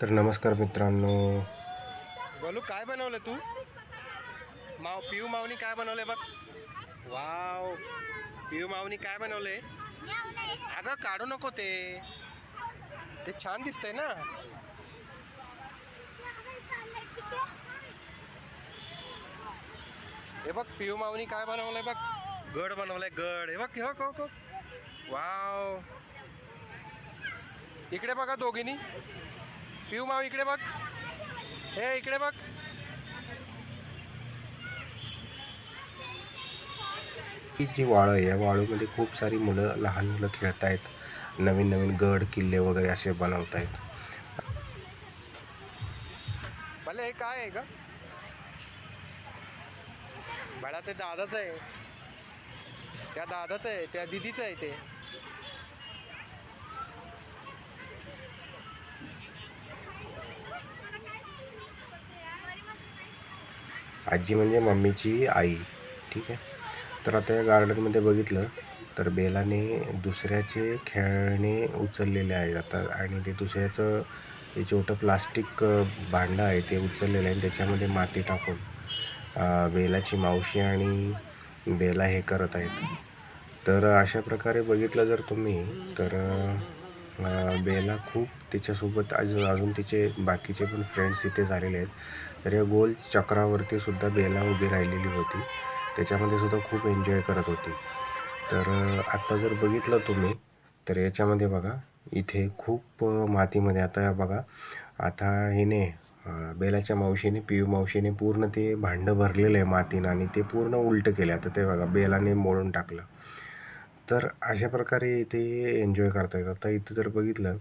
तर नमस्कार मित्रांनो. बोलू काय बनवलं तू? माव पिऊ मावनी काय बनवलंय बघ. वाव. पिऊ मावनी काय बनवलंय? अगं काढू नको ते. ते छान दिसतंय ना. हे बघ पिऊ मावनी काय बनवलंय बघ. गड बनवलाय गड. हे बघ हे बघ, हो. वाव. इकडे बघा दोघींनी. पिऊ माव इकडे बघ. हे इकडे बघ. ही जी वाळू आहे या वाळूमध्ये खूप सारी मुलं लहान मुलं खेळत आहेत नवीन नवीन गड किल्ले वगैरे असे बनवत आहेत भले हे काय आहे का बाळा ते दादाच आहे. त्या दादाच आहे त्या दिदीच आहे ते. आजी म्हणजे मम्मीची आई ठीक आहे? तर आता या गार्डनमध्ये बघितलं तर बेलाने दुसऱ्याचे खेळणे उचललेले आहेत आता आणि ते दुसऱ्याचं ते छोटं प्लास्टिक भांडं आहे ते उचललेलं आहे आणि त्याच्यामध्ये माती टाकून बेलाची मावशी आणि बेला हे करत आहेत. तर अशा प्रकारे बघितलं जर तुम्ही तर बेला खूप तिच्यासोबत अजून अजून तिचे बाकीचे पण फ्रेंड्स तिथे झालेले आहेत. तर या गोल चक्रावरती सुद्धा बेला उभी राहिलेली होती. त्याच्यामध्ये सुद्धा खूप एन्जॉय करत होती. तर आत्ता जर बघितलं तुम्ही तर याच्यामध्ये बघा इथे खूप मातीमध्ये आता बघा आता हिने बेलाच्या मावशीने पियू मावशीने पूर्ण ते भांडं भरलेलं आहे मातीनं आणि ते पूर्ण उलटं केलं. आता ते बघा बेलाने मोडून टाकलं. तर अशा प्रकारे इथे एन्जॉय करता येतात. आता इथं जर बघितलं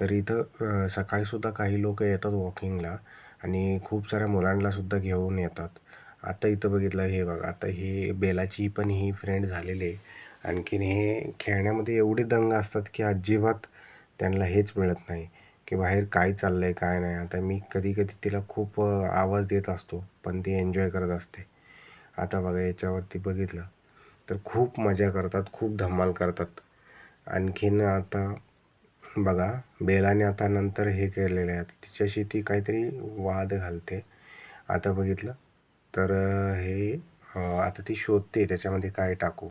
तर इथं सकाळीसुद्धा काही लोक येतात वॉकिंगला आणि खूप साऱ्या मुलांनासुद्धा घेऊन येतात. आता इथं बघितलं हे बघा आता हे बेलाची पण ही फ्रेंड झालेली आहे. आणखीन हे खेळण्यामध्ये एवढे दंग असतात की अजिबात त्यांना हेच मिळत नाही की बाहेर काय चाललं आहे काय नाही. आता मी कधी कधी तिला खूप आवाज देत असतो पण ती एन्जॉय करत असते. आता बघा याच्यावरती बघितलं तर खूप मजा करतात खूप धमाल करतात. आणखीन आता बघा बेलाने आता नंतर हे केलेले आहे तिच्याशी ती काहीतरी वाद घालते. आता बघितलं. तर हे आता ती शोधते त्याच्यामध्ये काय टाकू.